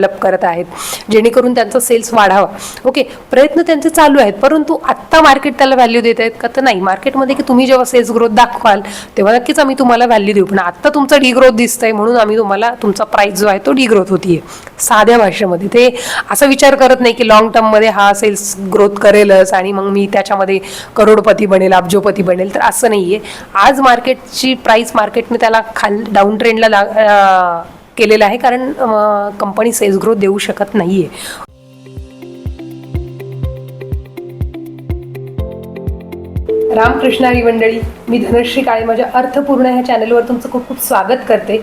Develop करत आहेत जेणेकरून त्यांचा सेल्स वाढावा. ओके प्रयत्न त्यांचे चालू आहेत परंतु आत्ता मार्केट त्याला व्हॅल्यू देत आहेत का तर नाही. मार्केटमध्ये की तुम्ही जेव्हा सेल्स ग्रोथ दाखवाल तेव्हा नक्कीच आम्ही तुम्हाला व्हॅल्यू देऊ. पण आत्ता तुमचा डिग्रोथ दिसतंय म्हणून आम्ही तुम्हाला तुमचा प्राईस जो आहे तो डी ग्रोथ होतीये. साध्या भाषेमध्ये. ते असा विचार करत नाही की लॉंग टर्ममध्ये हा सेल्स ग्रोथ करेलच आणि मग मी त्याच्यामध्ये करोडपती बनेल अब्जोपती बनेल. तर असं नाहीये. आज मार्केटची प्राईस मार्केटने त्याला खाल डाऊन ट्रेंडला केलेलं आहे कारण कंपनी सेल्स ग्रोथ देऊ शकत नाहीये. रामकृष्णारी मंडळी मी धनश्री काळे माझ्या अर्थपूर्ण ह्या चॅनलवर तुमचं खूप खूप स्वागत करते.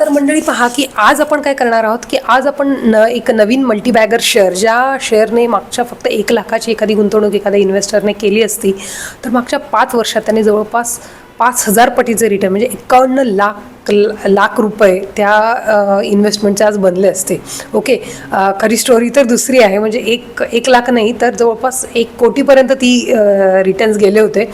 तर मंडळी पहा की आज आपण काय करणार आहोत की आज आपण न एक नवीन मल्टीबॅगर शेअर ज्या शेअरने मागच्या फक्त एक लाखाची एखादी गुंतवणूक एखाद्या इन्व्हेस्टरने केली असती तर मागच्या पाच वर्षात त्याने जवळपास पाच हजार पटीचं रिटर्न म्हणजे एकावन्न लाख लाख रुपये त्या इन्व्हेस्टमेंटचे आज बनले असते. ओके खरी स्टोरी तर दुसरी आहे. म्हणजे एक एक लाख नाही तर जवळपास एक कोटीपर्यंत ती रिटर्न्स गेले होते.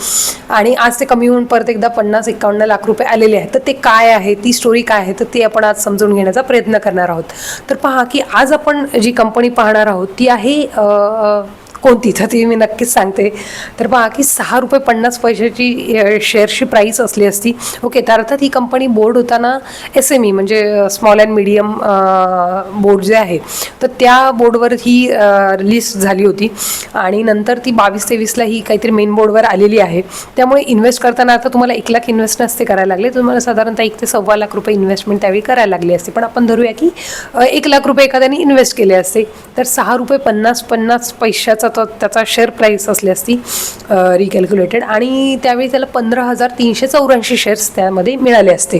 आणि आज ते कमी होऊन परत एकदा पन्नास एकावन्न लाख रुपये आलेले आहेत. तर ते काय आहे? ती स्टोरी काय आहे? तर ते आपण आज समजून घेण्याचा प्रयत्न करणार आहोत. तर पहा की आज आपण जी कंपनी पाहणार आहोत ती आहे अ, कोणती तर ती मी नक्कीच सांगते. तर बघा की सहा रुपये पन्नास पैशाची शेअरची प्राईस असली असती. ओके तर अर्थात ही कंपनी बोर्ड होताना एस एम ई म्हणजे स्मॉल अँड मिडियम बोर्ड जे आहे. तर त्या बोर्डवर ही लिस्ट झाली होती. आणि नंतर ती बावीस तेवीसला ही काहीतरी मेन बोर्डवर आलेली आहे. त्यामुळे इन्व्हेस्ट करताना आता तुम्हाला एक लाख इन्व्हेस्ट नसते करायला लागले. तुम्हाला साधारणतः एक ते सव्वा लाख रुपये इन्व्हेस्टमेंट त्यावेळी करायला लागली असते. पण आपण धरूया की एक लाख रुपये एखाद्याने इन्व्हेस्ट केले असते. तर सहा रुपये पन्नास पन्नास पैशाचा तो त्याचा शेअर प्राईस असली असती रिकॅल्क्युलेटेड आणि त्यावेळी त्याला पंधरा हजार तीनशे चौऱ्याऐंशी शेअर्स त्यामध्ये मिळाले असते.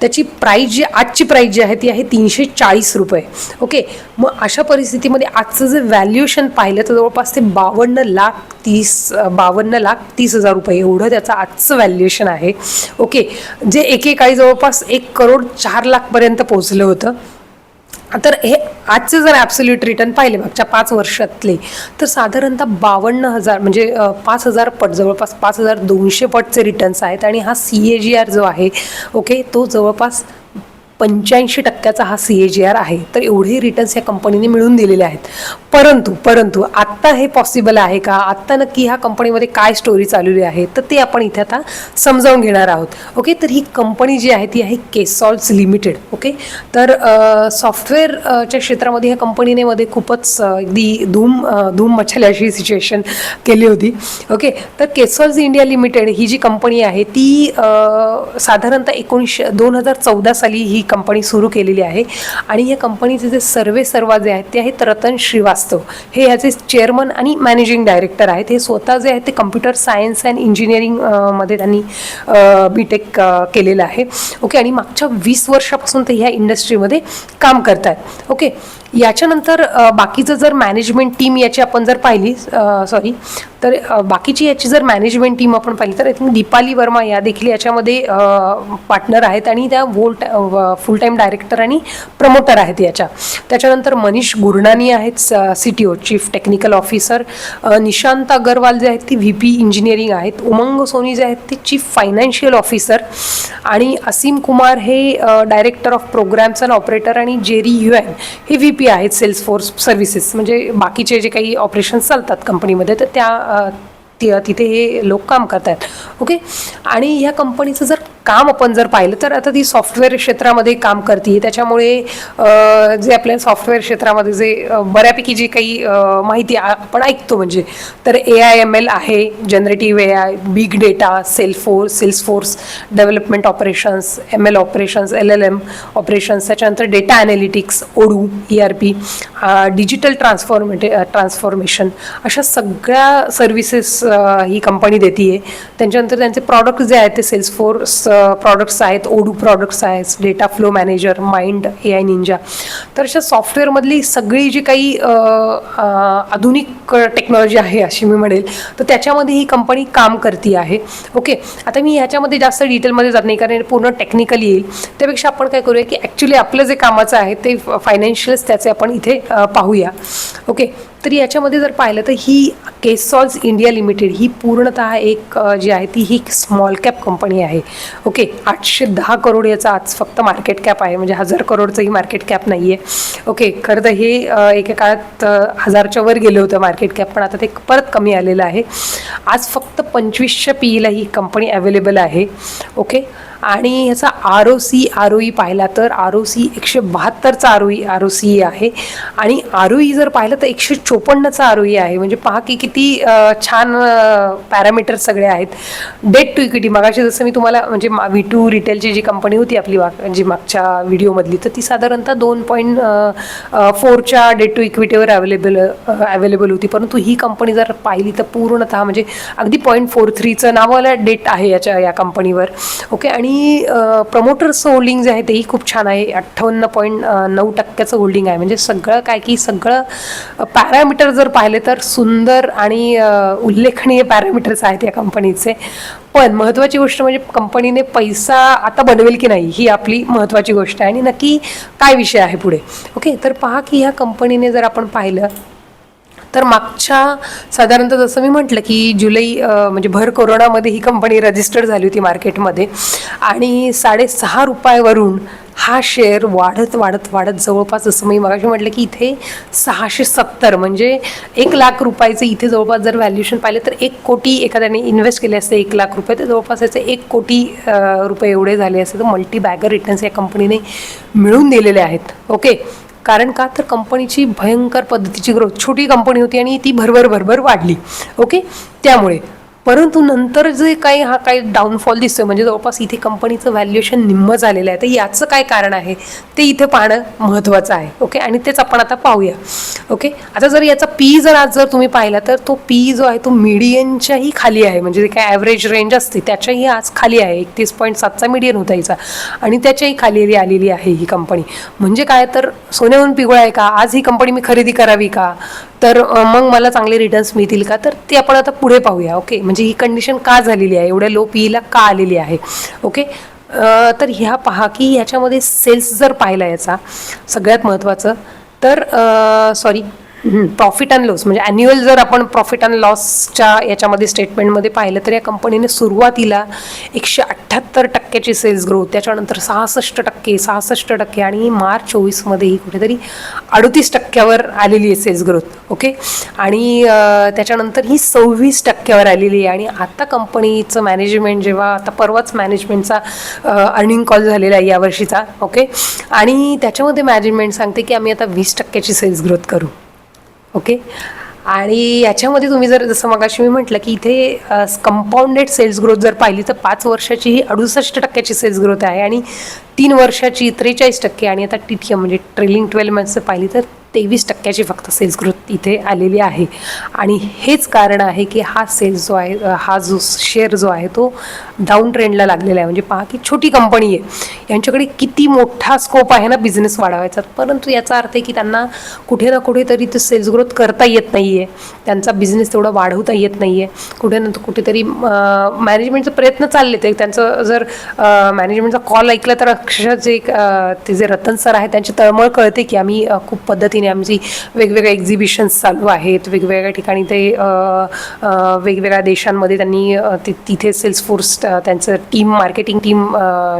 त्याची प्राईस जी आजची प्राईस जी आहे ती आहे तीनशे चाळीस रुपये. ओके? मग अशा परिस्थितीमध्ये आजचं जे व्हॅल्युएशन पाहिलं तर जवळपास ते बावन्न लाख तीस बावन्न लाख तीस हजार रुपये एवढं त्याचं आजचं व्हॅल्युएशन आहे. ओके? जे एकेकाळी जवळपास एक करोड चार लाखपर्यंत पोहोचलं होतं. तर हे आजचे जर ॲब्सोल्यूट रिटर्न पाहिले मागच्या पाच वर्षातले तर साधारणतः बावन्न हजार म्हणजे पाच हजार पट जवळपास पाच हजार दोनशे पटचे रिटर्न्स आहेत. आणि हा सी ए जी आर जो आहे ओके तो जवळपास पंच्याऐंशी टक्क्याचा हा सी ए जी आर आहे तर एवढे रिटर्न्स या कंपनीने मिळून दिलेले आहेत. परंतु परंतु आत्ता हे पॉसिबल आहे का? आत्ता नक्की ह्या कंपनीमध्ये काय स्टोरी चालवली आहे? तर ते आपण इथे आता समजावून घेणार आहोत. ओके तर ही कंपनी जी आहे ती आहे केसॉल्स लिमिटेड ओके तर सॉफ्टवेअरच्या क्षेत्रामध्ये ह्या कंपनीने मध्ये खूपच अगदी धूम धूम मच्छाली अशी सिच्युएशन केली होती. ओके तर केसॉल्स इंडिया लिमिटेड ही जी कंपनी आहे ती साधारणतः एकोणीसशे दोन हजार चौदा साली ही कंपनी सुरू केलेली आहे. आणि या कंपनीचे जे सर्वे सर्वा जे आहेत ते आहेत रतन श्रीवास्तव. हे ह्याचे चेअरमन आणि मॅनेजिंग डायरेक्टर आहेत. हे स्वतः जे आहेत ते कम्प्युटर सायन्स अँड इंजिनिअरिंगमध्ये त्यांनी बी टेक केलेलं आहे. ओके आणि मागच्या वीस वर्षापासून ते ह्या इंडस्ट्रीमध्ये काम करत आहेत ओके याच्यानंतर बाकीचं जर मॅनेजमेंट टीम याची आपण जर पाहिली सॉरी तर बाकीची याची जर मॅनेजमेंट टीम आपण पाहिली तर आय थिंक दीपाली वर्मा या देखील याच्यामध्ये पार्टनर आहेत आणि त्या वोल्ट फुल टाईम डायरेक्टर आणि प्रमोटर आहेत याच्या. त्याच्यानंतर मनीष गुरनानी आहेत C T O chief technical officer Nishant Agarwal जे आहेत ती व्ही पी इंजिनिअरिंग आहेत. उमंग सोनी जे आहेत ते चीफ फायनान्शियल ऑफिसर आणि असीम कुमार हे director of programs and operator आणि जेरी युएन हे व्ही पी आहेत सेल्स फोर्स सर्व्हिसेस म्हणजे बाकीचे जे काही ऑपरेशन्स चालतात कंपनीमध्ये तर त्या तिथे हे लोक काम करतात ओके आणि ह्या कंपनीचं जर काम आपण जर पाहिलं तर आता ती सॉफ्टवेअर क्षेत्रामध्ये काम करते. त्याच्यामुळे जे आपल्या सॉफ्टवेअर क्षेत्रामध्ये जे बऱ्यापैकी जी काही माहिती आ- आपण ऐकतो म्हणजे तर ए आय एम एल आहे generative A I big data सेल्फोर Salesforce development operations M L operations L L M operations त्याच्यानंतर data analytics Odoo E R P digital ट्रान्सफॉर्मेटे transformation अशा सगळ्या सर्व्हिसेस ही कंपनी देते आहे त्यांच्यानंतर त्यांचे प्रॉडक्ट जे आहेत ते सेल्स फोर्स प्रॉडक्ट्स आहेत ओडू प्रॉडक्ट्स आहेत data flow manager mind A I ninja तर अशा सॉफ्टवेअरमधली सगळी जी काही आधुनिक टेक्नॉलॉजी आहे अशी मी म्हणेल तर त्याच्यामध्ये ही कंपनी काम करते आहे. ओके आता मी ह्याच्यामध्ये जास्त डिटेलमध्ये जात नाही कारण पूर्ण टेक्निकल येईल. त्यापेक्षा आपण काय करूया की ॲक्च्युली आपलं जे कामाचं आहे ते फायनान्शियल्स त्याचे आपण इथे पाहूया. ओके तर याच्यामध्ये जर पाहिलं तर ही केसॉल्स इंडिया लिमिटेड ही पूर्णतः एक जी आहे ती ही स्मॉल कॅप कंपनी आहे. ओके आठशे दहा करोड याचा आज फक्त मार्केट कॅप आहे म्हणजे हजार करोडचं ही मार्केट कॅप नाही आहे ओके खरं तर हे एके काळात हजारच्या वर गेलं होतं मार्केट कॅप पण आता ते परत कमी आलेलं आहे. आज फक्त पंचवीसच्या पीईला ही कंपनी अवेलेबल आहे. ओके आणि ह्याचा R O C R O E पाहिला तर आर ओ सी एकशे बहात्तरचा R O E R O C आहे. आणि आर ओ ई जर पाहिलं तर एकशे चोपन्नचा आर ओ ई आहे. म्हणजे पहा की किती छान पॅरामीटर्स सगळे आहेत. डेट टू इक्विटी मागाशी जसं मी तुम्हाला म्हणजे व्ही टू रिटेलची जी कंपनी होती आपली वा- जी मागच्या व्हिडिओमधली तर ती साधारणतः दोन पॉईंट फोरच्या डेट टू इक्विटीवर अवेलेबल अवेलेबल होती. परंतु ही कंपनी जर पाहिली तर पूर्णतः म्हणजे अगदी पॉईंट फोर थ्रीचं नावाला डेट आहे याच्या या कंपनीवर ओके आणि प्रमोटर्सचं होल्डिंग जे आहे तेही खूप छान आहे. अठ्ठावन्न पॉईंट नऊ टक्क्याचं होल्डिंग आहे. म्हणजे सगळं काय की सगळं पॅरामीटर जर पाहिले तर सुंदर आणि उल्लेखनीय पॅरामीटर्स आहेत या कंपनीचे पण महत्त्वाची गोष्ट म्हणजे कंपनीने पैसा आता बनवेल की नाही ही आपली महत्त्वाची गोष्ट आहे. आणि नक्की काय विषय आहे पुढे? ओके तर पहा की ह्या कंपनीने जर आपण पाहिलं तर मागच्या साधारणतः जसं मी म्हटलं की जुलै म्हणजे भर कोरोनामध्ये ही कंपनी रजिस्टर्ड झाली होती मार्केटमध्ये आणि साडेसहा रुपयावरून हा शेअर वाढत वाढत वाढत जवळपास जसं मी मगाशी म्हटलं की इथे सहाशे सत्तर म्हणजे एक लाख रुपयाचं इथे जवळपास जर व्हॅल्युएशन पाहिलं तर एक कोटी एखाद्याने इन्व्हेस्ट केले असते एक लाख रुपये तर जवळपास याचे एक कोटी रुपये एवढे झाले असते. तर मल्टी बॅगर रिटर्न्स या कंपनीने मिळून दिलेले आहेत. ओके कारण का? तर कंपनीची भयंकर पद्धतीची ग्रोथ छोटी कंपनी होती आणि ती भरभर भरभर वाढली. ओके त्यामुळे परंतु नंतर जे काही हा काही डाऊनफॉल दिसतोय म्हणजे जवळपास इथे कंपनीचं व्हॅल्युएशन निम्म झालेलं आहे. तर याचं काय कारण आहे? ते इथे पाहणं महत्त्वाचं आहे. ओके आणि तेच आपण आता पाहूया. ओके आता जर याचा पी जर आज जर तुम्ही पाहिला तर तो पी जो आहे तो मीडियनच्याही खाली आहे. म्हणजे जे काय ॲव्हरेज रेंज असते त्याच्याही आज खाली आहे. एकतीस पॉईंट सातचा मीडियन होता हिचा आणि त्याच्याही खाली आलेली आहे ही कंपनी म्हणजे काय? तर सोन्याहून पिगुळा आहे का? आज ही कंपनी मी खरेदी करावी का? तर मग मला चांगले रिटर्न्स मिळतील का? तर ते आपण आता पुढे पाहूया. ओके म्हणजे म्हणजे ही कंडिशन का झालेली आहे? एवढ्या लो पीला का आलेली आहे? ओके तर ह्या पहा की ह्याच्यामध्ये सेल्स जर पाहिला याचा सगळ्यात महत्त्वाचं तर सॉरी प्रॉफिट अँड लॉस म्हणजे ॲन्युअल जर आपण प्रॉफिट अँड लॉसच्या याच्यामध्ये स्टेटमेंटमध्ये पाहिलं तर या कंपनीने सुरुवातीला एकशे अठ्ठ्याहत्तर टक्क्याची सेल्स ग्रोथ त्याच्यानंतर सहासष्ट टक्के सहासष्ट टक्के आणि मार्च चोवीसमध्ये ही कुठेतरी अडतीस टक्क्यावर आलेली आहे सेल्स ग्रोथ ओके आणि त्याच्यानंतर ही सव्वीस टक्क्यावर आलेली आहे. आणि आता कंपनीचं मॅनेजमेंट जेव्हा आता परवाच मॅनेजमेंटचा अर्निंग कॉल झालेला आहे यावर्षीचा ओके आणि त्याच्यामध्ये मॅनेजमेंट सांगते की आम्ही आता वीस टक्क्याची सेल्स ग्रोथ करू. ओके? आणि याच्यामध्ये तुम्ही जर जसं मगाशी मी म्हटलं की इथे कंपाऊंडेड सेल्स ग्रोथ जर पाहिली तर पाच वर्षाची ही अडुसष्ट टक्क्याची सेल्स ग्रोथ आहे आणि तीन वर्षाची त्रेचाळीस टक्के आणि आता टी टी एम म्हणजे ट्रेलिंग ट्वेल्व मंथचं पाहिली तर तेवीस टक्क्याची फक्त सेल्स ग्रोथ इथे आलेली आहे. आणि हेच कारण आहे की हा सेल्स जो आहे हा जो शेअर जो आहे तो डाऊन ट्रेंडला लागलेला आहे. म्हणजे पहा की छोटी कंपनी आहे. यांच्याकडे किती मोठा स्कोप आहे ना बिझनेस वाढवायचा. परंतु याचा अर्थ आहे की त्यांना कुठे ना कुठेतरी ते सेल्स ग्रोथ करता येत नाही आहे त्यांचा बिझनेस तेवढा वाढवता येत नाही आहे कुठे ना कुठेतरी मॅनेजमेंटचा प्रयत्न चालले ते. त्यांचं जर मॅनेजमेंटचा कॉल ऐकला तर अक्षरशः जे ते जे रतन सर आहे त्यांची तळमळ कळते की आम्ही खूप पद्धतीने आमची वेगवेगळ्या एक्झिबिशन्स चालू आहेत वेगवेगळ्या ठिकाणी ते वेगवेगळ्या देशांमध्ये त्यांनी तिथे सेल्स फोर्स त्यांचं टीम मार्केटिंग टीम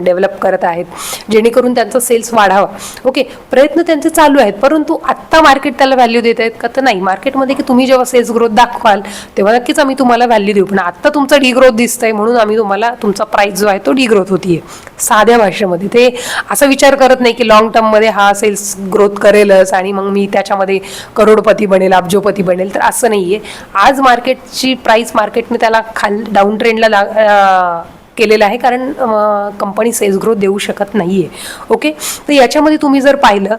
डेव्हलप करत आहेत. जेणेकरून त्यांचा सेल्स वाढावा. ओके प्रयत्न त्यांचे चालू आहेत परंतु आत्ता मार्केट त्याला व्हॅल्यू देत आहेत का तर नाही. मार्केटमध्ये की तुम्ही जेव्हा सेल्स ग्रोथ दाखवाल तेव्हा नक्कीच आम्ही तुम्हाला व्हॅल्यू देऊ. पण आत्ता तुमचा डी ग्रोथ दिसत आहे म्हणून आम्ही तुम्हाला तुमचा प्राईस जो आहे तो डी ग्रोथ होतीये. साध्या भाषेमध्ये. ते असा विचार करत नाही की लॉंग टर्ममध्ये हा सेल्स ग्रोथ करेलच आणि मग मी त्याच्यामध्ये करोडपती बनेल अब्जोपती बनेल तर असं नाही आहे आज मार्केटची प्राईस मार्केटने त्याला खाल डाऊन ट्रेंडला ला केलेलं आहे कारण कंपनी सेल्स ग्रोथ देऊ शकत नाही आहे ओके तर याच्यामध्ये तुम्ही जर पाहिलं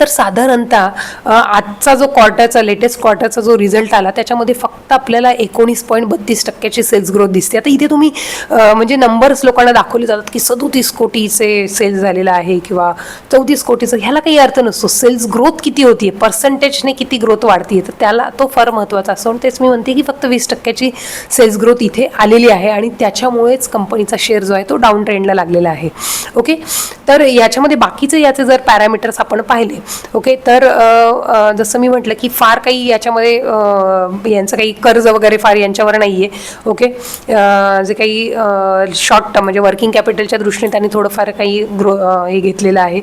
तर साधारणतः आजचा जो क्वार्टरचा लेटेस्ट क्वार्टरचा जो रिझल्ट आला त्याच्यामध्ये फक्त आपल्याला एकोणीस पॉईंट बत्तीस टक्क्याची सेल्स ग्रोथ दिसते. आता इथे तुम्ही म्हणजे नंबर्स लोकांना दाखवले जातात की सदोतीस कोटीचे सेल्स झालेला आहे किंवा चौतीस कोटीचं ह्याला काही अर्थ नसतो. सेल्स ग्रोथ किती होती आहे पर्सेंटेजने किती ग्रोथ वाढतीये? तर त्याला तो फार महत्त्वाचा असतो. आणि तेच मी म्हणते की फक्त वीस टक्क्याची सेल्स ग्रोथ इथे आलेली आहे आणि त्याच्यामुळेच कंपनीचा शेअर जो आहे तो डाऊन ट्रेंडला लागलेला आहे. ओके तर याच्यामध्ये बाकीचे याचे जर पॅरामीटर्स आपण पाहिले ओके तर जसं मी म्हटलं की फार काही याच्यामध्ये यांचं काही कर्ज वगैरे फार यांच्यावर नाही आहे ओके जे काही शॉर्ट टर्म म्हणजे वर्किंग कॅपिटलच्या दृष्टीने त्यांनी थोडंफार काही ग्रो हे घेतलेलं आहे.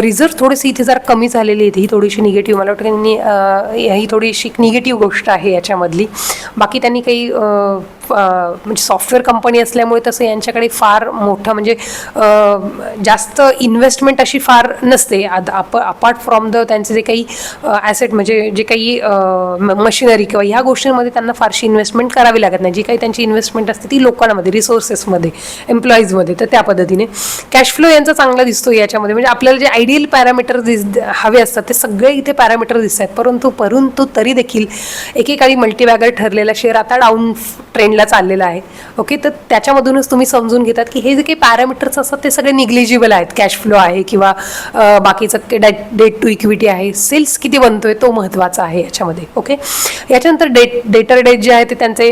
रिझर्व थोडीशी इथे जरा कमी झालेली आहे. ही थोडीशी निगेटिव्ह मला वाटतं त्यांनी ही थोडीशी निगेटिव्ह गोष्ट आहे याच्यामधली. बाकी त्यांनी काही म्हणजे सॉफ्टवेअर कंपनी असल्यामुळे तसं यांच्याकडे फार मोठं म्हणजे जास्त इन्व्हेस्टमेंट अशी फार नसते. अपार्ट फ्रॉम द त्यांचे जे काही ॲसेट म्हणजे जे काही मशिनरी किंवा ह्या गोष्टींमध्ये त्यांना फारशी इन्व्हेस्टमेंट करावी लागत नाही. जी काही त्यांची इन्व्हेस्टमेंट असते ती लोकांमध्ये रिसोर्सेसमध्ये एम्प्लॉईजमध्ये तर त्या पद्धतीने कॅश फ्लो यांचा चांगला दिसतो याच्यामध्ये. म्हणजे आपल्याला जे आयडियल पॅरामीटर दिस हवे असतात ते सगळे इथे पॅरामीटर दिसत आहेत परंतु परंतु तरी देखील एकेकाळी मल्टीबॅगर ठरलेला शेअर आता डाऊन ट्रेंड ट्रेंडला चाललेला आहे. ओके तर त्याच्यामधूनच तुम्ही समजून घेतात की हे जे काही पॅरामीटर्स असतात ते सगळे निग्लिजिबल आहेत. कॅश फ्लो आहे किंवा बाकीचं डेट टू इक्विटी आहे. सेल्स किती बनतोय तो महत्त्वाचा आहे याच्यामध्ये. ओके याच्यानंतर डेट डेटर डेट जे आहे ते त्यांचे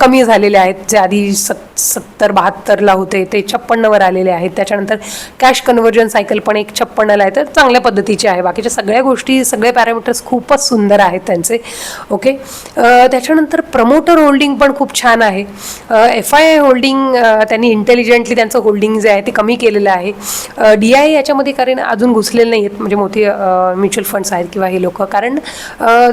कमी झालेले आहेत. जे आधी सत सत्तर बहात्तरला होते ते छप्पन्नवर आलेले आहेत. त्याच्यानंतर कॅश कन्व्हर्जन सायकल पण एक छप्पन्नला आहे. तर चांगल्या पद्धतीचे आहे. बाकीच्या सगळ्या गोष्टी सगळे पॅरामीटर्स खूपच सुंदर आहेत त्यांचे. ओके त्याच्यानंतर प्रमोटर होल्डिंग पण खूप छान आहे. एफ आय आय होल्डिंग त्यांनी इंटेलिजंटली त्यांचं होल्डिंग जे आहे ते कमी केलेलं आहे. डी आय याच्यामध्ये कारण अजून घुसलेले नाही आहेत म्हणजे मोठी म्युच्युअल फंड्स आहेत किंवा हे लोक. कारण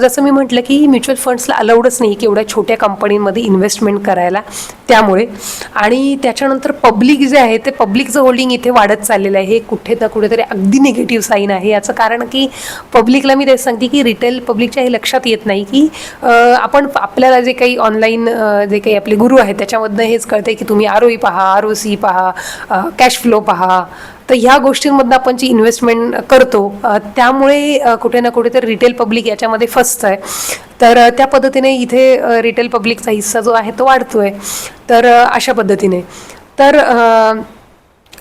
जसं मी म्हटलं की म्युच्युअल फंड्सला अलाउडच नाही की एवढ्या छोट्या कंपनीमध्ये इन्व्हेस्टमेंट करायला. त्यामुळे आणि त्याच्यानंतर पब्लिक जे आहे ते पब्लिकचं होल्डिंग इथे वाढत चाललेलं आहे. हे कुठे ना कुठेतरी अगदी निगेटिव्ह साईन आहे. याचं कारण की पब्लिकला मी तेच सांगते की रिटेल पब्लिकच्या हे लक्षात येत नाही की आपण आपल्याला जे काही ऑनलाईन जे काही आपले गुरु आहेत त्याच्यामधनं हेच कळते की तुम्ही आर ओ पहा आर ओ सी पहा कॅश फ्लो पहा तर ह्या गोष्टींमधनं आपण जी इन्व्हेस्टमेंट करतो त्यामुळे कुठे ना कुठे तर रिटेल पब्लिक याच्यामध्ये फसतं आहे तर त्या पद्धतीने इथे रिटेल पब्लिकचा हिस्सा जो आहे तो वाढतोय. तर अशा पद्धतीने. तर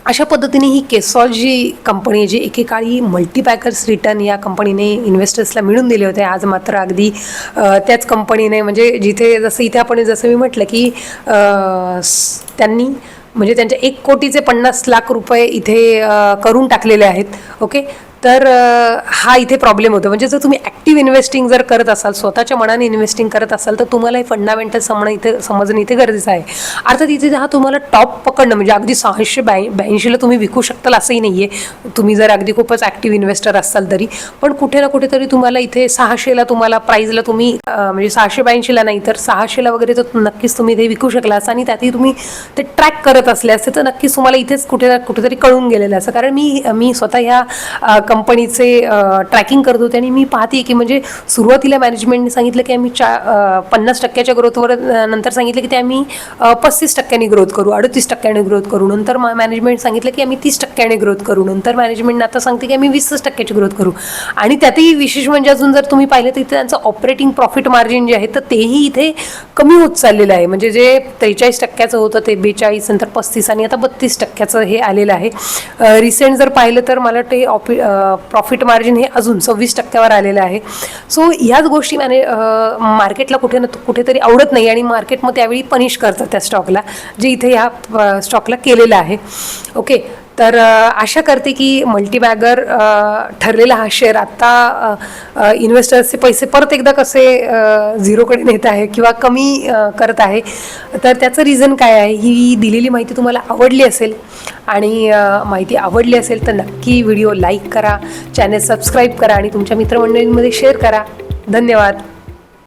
अशा पद्धतीने ही केसॉल जी कंपनी आहे जी एकेकाळी मल्टीपॅकर्स रिटर्न या कंपनीने इन्व्हेस्टर्सला मिळून दिले होते. आज मात्र अगदी त्याच कंपनीने म्हणजे जिथे जसं इथे आपण जसं मी म्हटलं की त्यांनी म्हणजे त्यांच्या एक कोटीचे पन्नास लाख रुपये इथे करून टाकलेले आहेत. ओके? तर हा इथे प्रॉब्लेम होतो. म्हणजे जर तुम्ही ॲक्टिव्ह इन्व्हेस्टिंग जर करत असाल स्वतःच्या मनाने इन्व्हेस्टिंग करत असाल तर तुम्हाला हे फंडामेंटल समजणं इथे समजणं इथे गरजेचं आहे. अर्थात इथे हा तुम्हाला टॉप पकडणं म्हणजे अगदी सहाशे ब्याऐं ब्याऐंशीला तुम्ही विकू शकताल असंही नाही आहे तुम्ही जर अगदी खूपच ॲक्टिव्ह इन्व्हेस्टर असाल तरी. पण कुठे ना कुठेतरी तुम्हाला इथे सहाशेला तुम्हाला प्राईजला तुम्ही म्हणजे सहाशे ब्याऐंशीला नाही तर सहाशेला वगैरे तर नक्कीच तुम्ही ते विकू शकला असं आणि त्यातही तुम्ही ते ट्रॅक करत असले असते तर नक्कीच तुम्हाला इथेच कुठे ना कुठेतरी कळून गेलेलं असं कारण मी मी स्वतः ह्या कंपनीचे ट्रॅकिंग करत होते आणि मी पाहते की म्हणजे सुरुवातीला मॅनेजमेंटने सांगितलं की आम्ही चा पन्नास टक्क्याच्या ग्रोथवर नंतर सांगितलं की ते आम्ही पस्तीस टक्क्यांनी ग्रोथ करू अडतीस टक्क्याने ग्रोथ करू. नंतर मॅनेजमेंट सांगितलं की आम्ही तीस टक्क्याने ग्रोथ करू. नंतर मॅनेजमेंट आता सांगते की आम्ही वीस टक्क्याची ग्रोथ करू. आणि त्यातही विशेष म्हणजे अजून जर तुम्ही पाहिलं तर इथे त्यांचं ऑपरेटिंग प्रॉफिट मार्जिन जे आहे तर तेही इथे कमी होत चाललेलं आहे. म्हणजे जे त्रेचाळीस टक्क्याचं होतं ते बेचाळीस नंतर पस्तीस आणि आता बत्तीस टक्क्याचं हे आलेलं आहे. रिसेंट जर पाहिलं तर मला ते ऑपि प्रॉफिट मार्जिन हे अजून सव्वीस टक्क्यावर आलेलं आहे. सो ह्याच गोष्टी मॅने मार्केटला कुठे ना कुठेतरी आवडत नाही आणि मार्केट मग त्यावेळी पनिश करतात त्या स्टॉकला जे इथे ह्या स्टॉकला केलेलं आहे. ओके तर आशा करते की मल्टीबॅगर ठरलेला हा शेअर आत्ता इन्व्हेस्टर्सचे पैसे परत एकदा कसे झिरोकडे नेत आहे किंवा कमी करत आहे तर त्याचं रिझन काय आहे? ही दिलेली माहिती तुम्हाला आवडली असेल आणि माहिती आवडली असेल तर नक्की व्हिडिओ लाईक करा चॅनल सबस्क्राईब करा आणि तुमच्या मित्रमंडळींमध्ये शेअर करा. धन्यवाद.